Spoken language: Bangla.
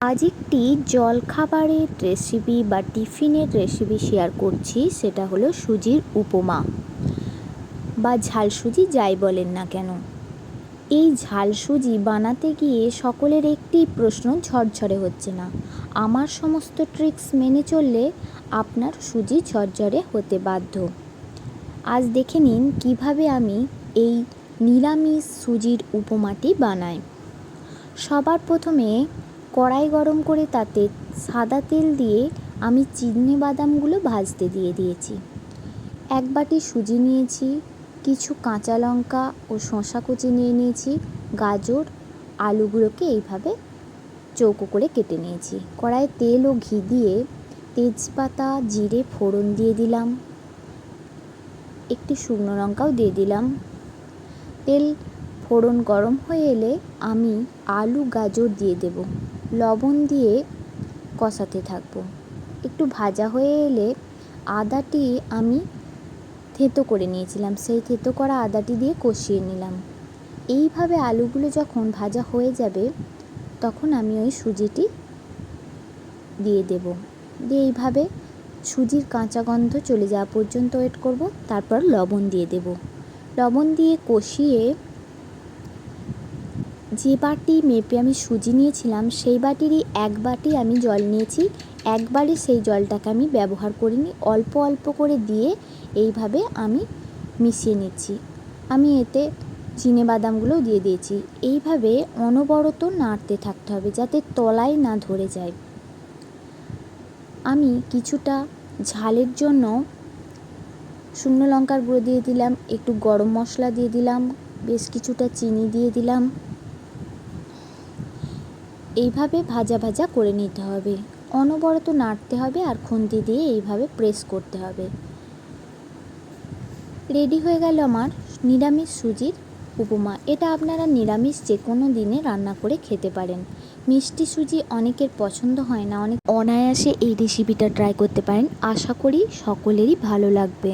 আজ একটি জলখাবারের রেসিপি বা টিফিনের রেসিপি শেয়ার করছি, সেটা হলো সুজির উপমা। বা ঝাল সুজি যাই বলেন না কেন। এই ঝাল সুজি বানাতে গিয়ে সকলের একটি প্রশ্ন ঝরঝরে হচ্ছে না। আমার সমস্ত ট্রিক্স মেনে চললে আপনার সুজি ঝরঝরে হতে বাধ্য। আজ দেখে নিন কীভাবে আমি এই নিরামিষ সুজির উপমাটি বানাই। সবার প্রথমে কড়াই গরম করে তাতে সাদা তেল দিয়ে আমি চিনে বাদামগুলো ভাজতে দিয়ে দিয়েছি। এক বাটি সুজি নিয়েছি, কিছু কাঁচা লঙ্কা ও শসা কুচি নিয়ে নিয়েছি, গাজর, আলুগুলোকে এইভাবে চৌকো করে কেটে নিয়েছি। কড়াইয়ে তেল ও ঘি দিয়ে তেজপাতা, জিরে, ফোড়ন দিয়ে দিলাম। একটি শুকনো লঙ্কাও দিয়ে দিলাম। তেল ফোড়ন গরম হয়ে এলে আমি আলু, গাজর দিয়ে দেব। লবণ দিয়ে কষাতে থাকব। একটু ভাজা হয়ে এলে আদাটি আমি থেঁতো করে নিয়েছিলাম। সেই থেঁতো করা আদাটি দিয়ে কষিয়ে নিলাম। এইভাবে আলুগুলো যখন ভাজা হয়ে যাবে, তখন আমি ওই সুজিটি দিয়ে দেব। দিয়ে এইভাবে সুজির কাঁচা গন্ধ চলে যাওয়া পর্যন্ত ওয়েট করব। তারপর লবণ দিয়ে দেব। লবণ দিয়ে কষিয়ে যে বাটি মেপে আমি সুজি নিয়েছিলাম, সেই বাটিরই এক বাটি আমি জল নিয়েছি। একবারে সেই জলটাকে আমি ব্যবহার করিনি। অল্প অল্প করে দিয়ে এইভাবে আমি মিশিয়ে নিচ্ছি। আমি এতে চিনে বাদামগুলোও দিয়ে দিয়েছি। এইভাবে অনবরত নাড়তে থাকতে হবে যাতে তলায় না ধরে যায়। আমি কিছুটা ঝালের জন্য শুকনো লঙ্কার গুঁড়ো দিয়ে দিলাম, একটু গরম মশলা দিয়ে দিলাম, বেশ কিছুটা চিনি দিয়ে দিলাম। এইভাবে ভাজা ভাজা করে নিতে হবে। অনবরত নাড়তে হবে আর খুন্তি দিয়ে এইভাবে প্রেস করতে হবে। রেডি হয়ে গেল আমার নিরামিষ সুজির উপমা। এটা আপনারা নিরামিষ যে কোনো দিনে রান্না করে খেতে পারেন। মিষ্টি সুজি অনেকের পছন্দ হয় না, অনেক অনায়াসে এই রেসিপিটা ট্রাই করতে পারেন। আশা করি সকলেরই ভালো লাগবে।